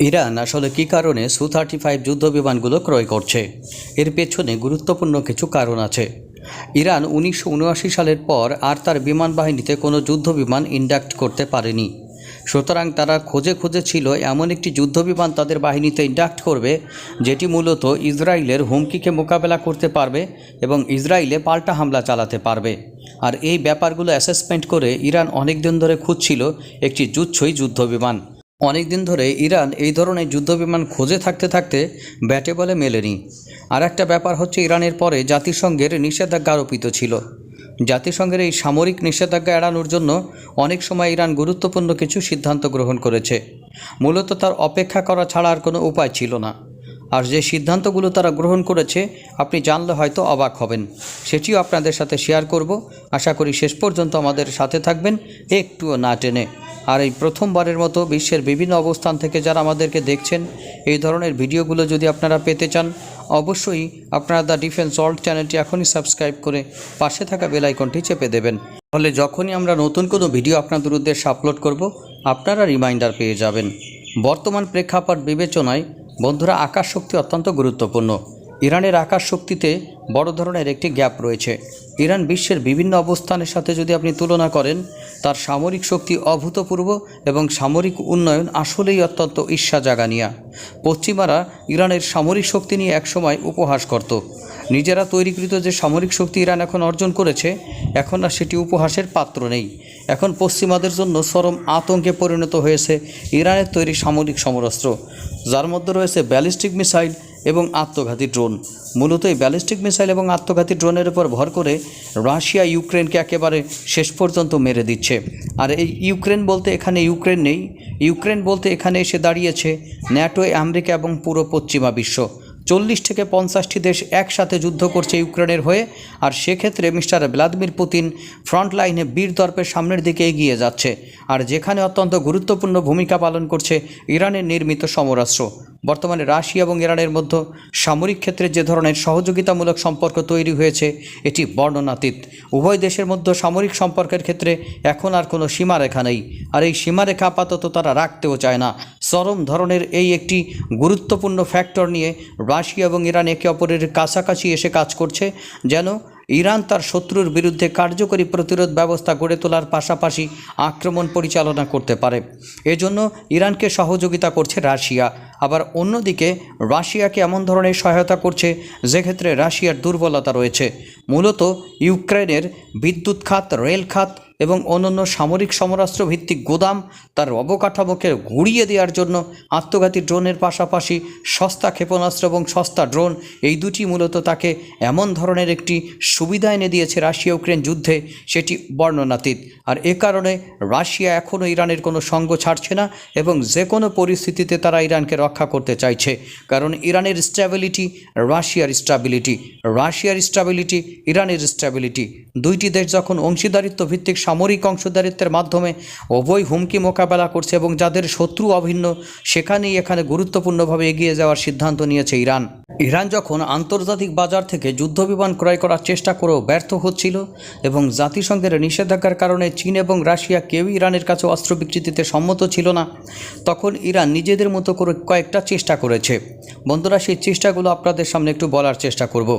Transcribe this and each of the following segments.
Iran আসলে কী কারণে সু থার্টি ফাইভ যুদ্ধ বিমানগুলো ক্রয় করছে? এর পেছনে গুরুত্বপূর্ণ কিছু কারণ আছে। ইরান উনিশশো উনআশি সালের পর আর তার বিমান বাহিনীতে কোনো যুদ্ধ বিমান ইন্ডাক্ট করতে পারেনি। সুতরাং তারা খোঁজে খুঁজে ছিল, এমন একটি যুদ্ধ বিমান তাদের বাহিনীতে ইন্ডাক্ট করবে, যেটি মূলত ইসরায়েলের হুমকিকে মোকাবেলা করতে পারবে এবং ইসরায়েলে পাল্টা হামলা চালাতে পারবে। আর এই ব্যাপারগুলো অ্যাসেসমেন্ট করে ইরান অনেক দিন ধরে খুঁজছিল একটি যুচ্ছই যুদ্ধ বিমান অনেক দিন ধরে ইরান এই ধরনের যুদ্ধবিমান খোঁজে থাকতে থাকতে ব্যাটে বলে মেলেনি। আর একটা ব্যাপার হচ্ছে ইরানের পরে জাতিসংঘের নিষেধাজ্ঞা আরোপিত ছিল। জাতিসংঘের এই সামরিক নিষেধাজ্ঞা এড়ানোর জন্য অনেক সময় ইরান গুরুত্বপূর্ণ কিছু সিদ্ধান্ত গ্রহণ করেছে। মূলত তার অপেক্ষা করা ছাড়া আর কোনো উপায় ছিল না। আর যে সিদ্ধান্তগুলো তারা গ্রহণ করেছে, আপনি জানলে হয়তো অবাক হবেন। সেটিও আপনাদের সাথে শেয়ার করব। আশা করি শেষ পর্যন্ত আমাদের সাথে থাকবেন, একটুও না টেনে। আর এই প্রথমবারের মতো বিশ্বের বিভিন্ন অবস্থান থেকে যারা আমাদেরকে দেখছেন, এই ধরনের ভিডিওগুলো যদি আপনারা পেতে চান, অবশ্যই আপনারা দ্য ডিফেন্স ওয়ার্ল্ড চ্যানেলটি এখনই সাবস্ক্রাইব করে পাশে থাকা বেল আইকনটি চেপে দেবেন। ফলে যখনই আমরা নতুন কোনো ভিডিও আপনাদের উদ্দেশ্যে আপলোড করব, আপনারা রিমাইন্ডার পেয়ে যাবেন। বর্তমান প্রেক্ষাপট বিবেচনায় বন্ধুরা, আকাশ শক্তি অত্যন্ত গুরুত্বপূর্ণ। ইরানের আকাশ শক্তিতে বড় ধরনের একটি গ্যাপ রয়েছে। ইরান বিশ্বের বিভিন্ন অবস্থানের সাথে যদি আপনি তুলনা করেন, তার সামরিক শক্তি অভূতপূর্ব এবং সামরিক উন্নয়ন আসলেই অত্যন্ত ঈর্ষা জাগানিয়া। পশ্চিমারা ইরানের সামরিক শক্তি নিয়ে একসময় উপহাস করত। নিজেরা তৈরিকৃত যে সামরিক শক্তি ইরান এখন অর্জন করেছে, এখন আর সেটি উপহাসের পাত্র নেই। এখন পশ্চিমাদের জন্য চরম আতঙ্কে পরিণত হয়েছে ইরানের তৈরি সামরিক সমরাস্ত্র, যার মধ্যে রয়েছে ব্যালিস্টিক মিসাইল এবং আত্মঘাতী ড্রোন। মূলত এই ব্যালিস্টিক মিসাইল এবং আত্মঘাতী ড্রোনের উপর ভর করে রাশিয়া ইউক্রেনকে একেবারে শেষ পর্যন্ত মেরে দিচ্ছে। আর এই ইউক্রেন বলতে এখানে ইউক্রেন নেই। ইউক্রেন বলতে এখানে এসে দাঁড়িয়েছে ন্যাটো আমেরিকা এবং পুরো পশ্চিমা বিশ্ব। চল্লিশ থেকে পঞ্চাশটি দেশ একসাথে যুদ্ধ করছে ইউক্রেনের হয়ে, আর সেক্ষেত্রে মিস্টার ভ্লাদিমির পুতিন ফ্রন্ট লাইনে বীর দর্পের সামনের দিকে এগিয়ে যাচ্ছে, আর যেখানে অত্যন্ত গুরুত্বপূর্ণ ভূমিকা পালন করছে ইরানের নির্মিত সমরাস্ত্র। বর্তমানে রাশিয়া এবং ইরানের মধ্যে সামরিক ক্ষেত্রে যে ধরনের সহযোগিতামূলক সম্পর্ক তৈরি হয়েছে, এটি বর্ণনাতীত। উভয় দেশের মধ্যে সামরিক সম্পর্কের ক্ষেত্রে এখন আর কোনো সীমারেখা নেই, আর এই সীমারেখা আপাতত তারা রাখতেও চায় না। চরম ধরনের এই একটি গুরুত্বপূর্ণ ফ্যাক্টর নিয়ে রাশিয়া এবং ইরান একে অপরের কাছাকাছি এসে কাজ করছে, যেন ইরান তার শত্রুর বিরুদ্ধে কার্যকরী প্রতিরোধ ব্যবস্থা গড়ে তোলার পাশাপাশি আক্রমণ পরিচালনা করতে পারে। এজন্য ইরানকে সহযোগিতা করছে রাশিয়া। আবার অন্যদিকে, রাশিয়াকে এমন ধরনের সহায়তা করছে যে ক্ষেত্রে রাশিয়ার দুর্বলতা রয়েছে। মূলত ইউক্রেনের বিদ্যুৎ খাত, রেল খাত এবং অন্যান্য সামরিক সমরাস্ত্র ভিত্তিক গোদাম তার অবকাঠামোকে গুড়িয়ে দেওয়ার জন্য আত্মঘাতী ড্রোনের পাশাপাশি সস্তা ক্ষেপণাস্ত্র এবং সস্তা ড্রোন, এই দুটি মূলত তাকে এমন ধরনের একটি সুবিধা এনে দিয়েছে রাশিয়া ইউক্রেন যুদ্ধে, সেটি বর্ণনাতীত। আর এ কারণে রাশিয়া এখনও ইরানের কোনো সঙ্গ ছাড়ছে না এবং যে কোনো পরিস্থিতিতে তারা ইরানকে রক্ষা করতে চাইছে। কারণ ইরানের স্ট্যাবিলিটি রাশিয়ার স্ট্যাবিলিটি রাশিয়ার স্ট্যাবিলিটি ইরানের স্ট্যাবিলিটি দুইটি দেশ যখন অংশীদারিত্ব ভিত্তিক সামরিক অংশীদারিত্বের মাধ্যমে উভয় হুমকি মোকাবেলা করছে এবং যাদের শত্রু অভিন্ন, সেখানেই এখানে গুরুত্বপূর্ণভাবে এগিয়ে যাওয়ার সিদ্ধান্ত নিয়েছে ইরান। ইরান যখন আন্তর্জাতিক বাজার থেকে যুদ্ধবিমান ক্রয় করার চেষ্টা করেও ব্যর্থ হচ্ছিল এবং জাতিসংঘের নিষেধাজ্ঞার কারণে চীন এবং রাশিয়া কেউই ইরানের কাছে অস্ত্র বিকৃতিতে সম্মত ছিল না, তখন ইরান নিজেদের মতো করে কয়েকটা চেষ্টা করেছে। বন্ধুরা, সেই চেষ্টাগুলো আপনাদের সামনে একটু বলার চেষ্টা করব।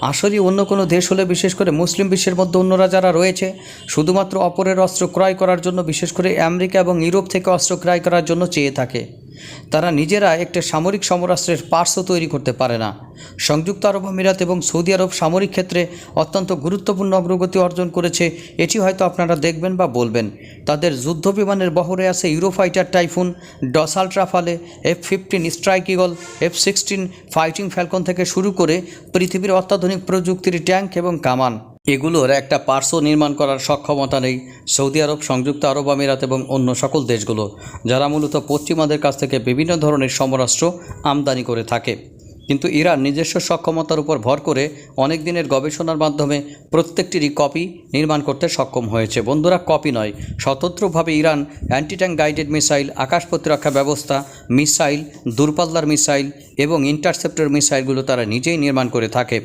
আসলে অন্য কোনো দেশ হলে বিশেষ করে মুসলিম বিশ্বের মধ্যে অন্যরা যারা রয়েছে, শুধুমাত্র অপরের অস্ত্র ক্রয় করার জন্য, বিশেষ করে আমেরিকা এবং ইউরোপ থেকে অস্ত্র ক্রয় করার জন্য চেয়ে থাকে। তারা নিজেরা একটা সামরিক সমরাস্ত্রের পার্শ্ব তৈরি করতে পারে না। সংযুক্ত আরব আমিরাত এবং সৌদি আরব সামরিক ক্ষেত্রে অত্যন্ত গুরুত্বপূর্ণ অগ্রগতি অর্জন করেছে, এটি হয়তো আপনারা দেখবেন বা বলবেন। তাদের যুদ্ধ বিমানের বহরে আছে Eurofighter Typhoon Dassault Rafale F fifteen strike eagle F sixteen fighting falcon থেকে শুরু করে পৃথিবীর অত্যাধুনিক প্রযুক্তির ট্যাঙ্ক এবং কামান। এগুলোর একটা পার্শ্ব নির্মাণ করার সক্ষমতা নেই সৌদি আরব, সংযুক্ত আরব আমিরাত এবং অন্য সকল দেশগুলো, যারা মূলত পশ্চিমাদের কাছ থেকে বিভিন্ন ধরনের সমরাষ্ট্র আমদানি করে থাকে। কিন্তু ইরান নিজস্ব সক্ষমতার উপর ভর করে অনেক দিনের গবেষণার মাধ্যমে প্রত্যেকটিরই কপি নির্মাণ করতে সক্ষম হয়েছে। বন্ধুরা, কপি নয়, স্বতন্ত্রভাবে Iran anti tank guided missile, আকাশ প্রতিরক্ষা ব্যবস্থা, মিসাইল, দূরপাল্লার মিসাইল এবং ইন্টারসেপ্টর মিসাইলগুলো তারা নিজেই নির্মাণ করে থাকে।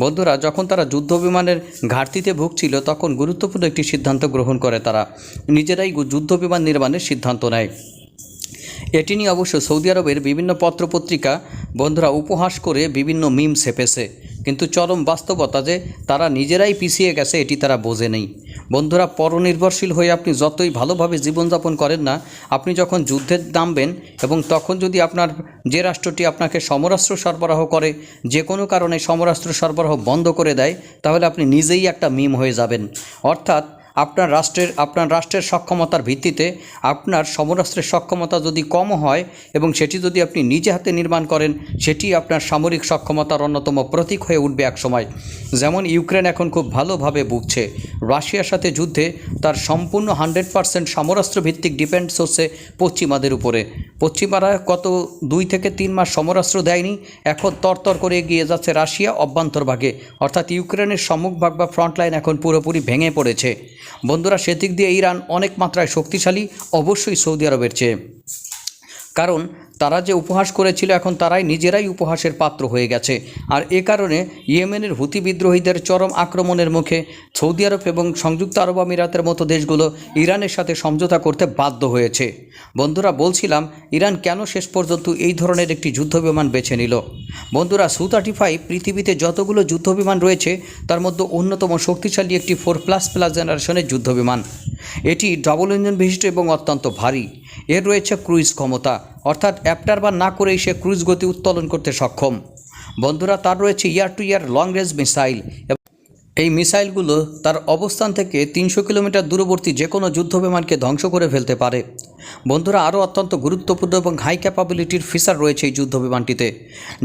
বন্ধুরা, যখন তারা যুদ্ধ বিমানের ঘাটতিতে ভুগছিল, তখন গুরুত্বপূর্ণ একটি সিদ্ধান্ত গ্রহণ করে তারা। নিজেরাই যুদ্ধ বিমান নির্মাণের সিদ্ধান্ত নেয়। এটি নিয়ে অবশ্য সৌদি আরবের বিভিন্ন পত্রপত্রিকা বন্ধুরা উপহাস করে বিভিন্ন মিম সেপেছে কিন্তু চরম বাস্তবতা যে তারা নিজেরাই পিছিয়ে গেছে, এটি তারা বোঝে নেই। বন্ধুরা, পরনির্ভরশীল হয়ে আপনি যতই ভালোভাবে জীবনযাপন করেন না, আপনি যখন যুদ্ধে নামবেন এবং তখন যদি আপনার যে রাষ্ট্রটি আপনাকে সমরাস্ত্র সরবরাহ করে, যে কোনো কারণে সমরাস্ত্র সরবরাহ বন্ধ করে দেয়, তাহলে আপনি নিজেই একটা মিম হয়ে যাবেন। অর্থাৎ আপনার রাষ্ট্রের আপনার রাষ্ট্রের সক্ষমতার ভিত্তিতে আপনার সমরাষ্ট্রের সক্ষমতা যদি কম হয় এবং সেটি যদি আপনি নিজে হাতে নির্মাণ করেন, সেটি আপনার সামরিক সক্ষমতার অন্যতম প্রতীক হয়ে উঠবে একসময়। যেমন ইউক্রেন এখন খুব ভালোভাবে ভুগছে। রাশিয়ার সাথে যুদ্ধে তার সম্পূর্ণ হান্ড্রেড পার্সেন্ট সমরাস্ত্র ভিত্তিক ডিপেন্ডস হচ্ছে পশ্চিমাদের উপরে। পশ্চিমারা কত দুই থেকে তিন মাস সমরাস্ত্র দেয়নি, এখন তরতর করে এগিয়ে যাচ্ছে রাশিয়া অভ্যন্তরভাগে। অর্থাৎ ইউক্রেনের সম্মুখভাগ বা ফ্রন্টলাইন এখন পুরোপুরি ভেঙে পড়েছে। বন্ধুরা সেদিক দিয়ে ইরান অনেক মাত্রায় শক্তিশালী অবশ্যই সৌদি আরবের চেয়ে। কারণ তারা যে উপহাস করেছিল, এখন তারাই নিজেরাই উপহাসের পাত্র হয়ে গেছে। আর এ কারণে ইয়েমেনের হুতি বিদ্রোহীদের চরম আক্রমণের মুখে সৌদি আরব এবং সংযুক্ত আরব আমিরাতের মতো দেশগুলো ইরানের সাথে সমঝোতা করতে বাধ্য হয়েছে। বন্ধুরা, বলছিলাম, ইরান কেন শেষ পর্যন্ত এই ধরনের একটি যুদ্ধবিমান বেছে নিল? বন্ধুরা, সু থার্টি পৃথিবীতে যতগুলো যুদ্ধবিমান রয়েছে, তার মধ্যে অন্যতম শক্তিশালী একটি ফোর প্লাস প্লাস জেনারেশনের যুদ্ধবিমান। এটি ডাবল ইঞ্জিন বিশিষ্ট এবং অত্যন্ত ভারী। এর রয়েছে ক্রুইজ ক্ষমতা, অর্থাৎ অ্যাপটার বা না করেই সে ক্রুইজ গতি উত্তোলন করতে সক্ষম। বন্ধুরা, তার রয়েছে air to air long range missile এই মিসাইলগুলো তার অবস্থান থেকে তিনশো কিলোমিটার দূরবর্তী যে কোনো যুদ্ধবিমানকে ধ্বংস করে ফেলতে পারে। বন্ধুরা, আরও অত্যন্ত গুরুত্বপূর্ণ এবং হাই ক্যাপাবিলিটির ফিচার রয়েছে এই যুদ্ধবিমানটিতে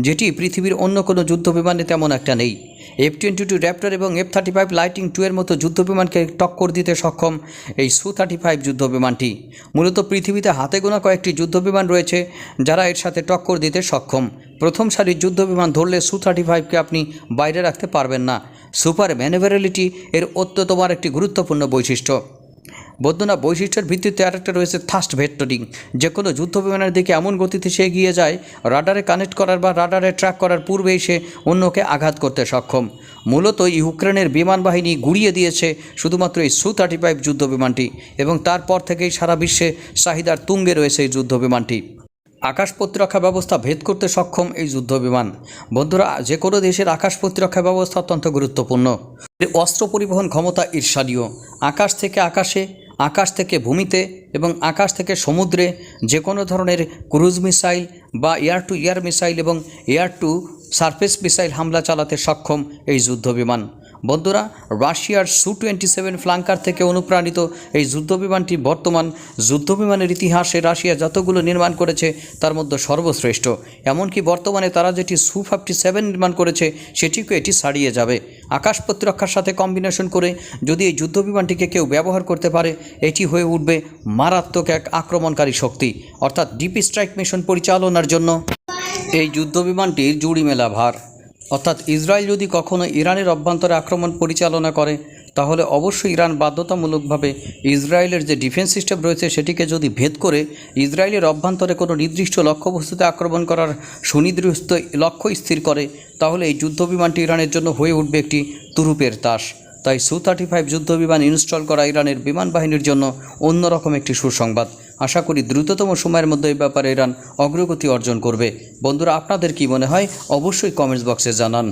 যেটি পৃথিবীর অন্য কোনো যুদ্ধ যুদ্ধবিমানে তেমন একটা নেই। এফ টোয়েন্টি টু র্যাপ্টার এবং F thirty five lightning two এর মতো যুদ্ধবিমানকে টক্কর দিতে সক্ষম এই সু থার্টি ফাইভ যুদ্ধবিমানটি মূলত পৃথিবীতে হাতে গোনা কয়েকটি যুদ্ধবিমান রয়েছে, যারা এর সাথে টক্কর দিতে সক্ষম। প্রথম সারির যুদ্ধবিমান ধরলে সু থার্টি ফাইভকে আপনি বাইরে রাখতে পারবেন না। সুপার ম্যানেভারেলিটি এর অত্যতম একটি গুরুত্বপূর্ণ বৈশিষ্ট্য। বৌদ্ধনা বৈশিষ্ট্যের ভিত্তিতে আরেকটা রয়েছে থাস্ট ভেক্টরিং যে কোনো যুদ্ধ বিমানের দিকে এমন গতিতে সে এগিয়ে যায়, রাডারে কানেক্ট করার বা রাডারে ট্র্যাক করার পূর্বেই সে অন্যকে আঘাত করতে সক্ষম। মূলত ইউক্রেনের বিমান বাহিনী গুড়িয়ে দিয়েছে শুধুমাত্র এই সু থার্টি ফাইভ যুদ্ধ বিমানটি এবং তারপর থেকেই সারা বিশ্বে চাহিদার তুঙ্গে রয়েছে এই যুদ্ধ বিমানটি। আকাশ প্রতিরক্ষা ব্যবস্থা ভেদ করতে সক্ষম এই যুদ্ধ বিমান। বন্ধুরা, যে কোনো দেশের আকাশ প্রতিরক্ষা ব্যবস্থা অত্যন্ত গুরুত্বপূর্ণ। অস্ত্র পরিবহন ক্ষমতা ঈর্ষাদীয়। আকাশ থেকে আকাশে, আকাশ থেকে ভূমিতে এবং আকাশ থেকে সমুদ্রে যে কোনো ধরনের ক্রুজ মিসাইল বা এয়ার টু এয়ার মিসাইল এবং এয়ার টু সারফেস মিসাইল হামলা চালাতে সক্ষম এই যুদ্ধ বিমান। বন্ধুরা, রাশিয়ার সু টোয়েন্টি সেভেন ফ্লাঙ্কার থেকে অনুপ্রাণিত এই যুদ্ধবিমানটি বর্তমান যুদ্ধবিমানের ইতিহাসে রাশিয়া যতগুলো নির্মাণ করেছে তার মধ্যে সর্বশ্রেষ্ঠ। এমনকি বর্তমানে তারা যেটি সু ফিফটি সেভেন নির্মাণ করেছে সেটিকে এটি ছাড়িয়ে যাবে। আকাশ প্রতিরক্ষার সাথে কম্বিনেশন করে যদি এই যুদ্ধবিমানটিকে কেউ ব্যবহার করতে পারে, এটি হয়ে উঠবে মারাত্মক এক আক্রমণকারী শক্তি, অর্থাৎ ডিপ স্ট্রাইক মিশন পরিচালনার জন্য। এই যুদ্ধবিমানটির জুড়ি মেলা ভার। অর্থাৎ ইসরায়েল যদি কখনো ইরানের অভ্যন্তরে আক্রমণ পরিচালনা করে, তাহলে অবশ্যই ইরান বাধ্যতামূলকভাবে ইসরায়েলের যে ডিফেন্স সিস্টেম রয়েছে সেটিকে যদি ভেদ করে, ইসরায়েলের অভ্যন্তরে কোনো নির্দিষ্ট লক্ষ্যবস্তুতে আক্রমণ করার সুনির্দিষ্ট লক্ষ্য স্থির করে, তাহলে এই যুদ্ধবিমানটি ইরানের জন্য হয়ে উঠবে একটি তুরুপের তাস। তাই সু থার্টি ফাইভ যুদ্ধবিমান ইনস্টল করা ইরানের বিমান বাহিনীর জন্য অন্যরকম একটি সুসংবাদ। আশা করি দ্রুততম সময়ের মধ্যে এই ব্যাপারে ইরান অগ্রগতি অর্জন করবে। বন্ধুরা, আপনাদের কি মনে হয়? অবশ্যই কমেন্টস বক্সে জানান।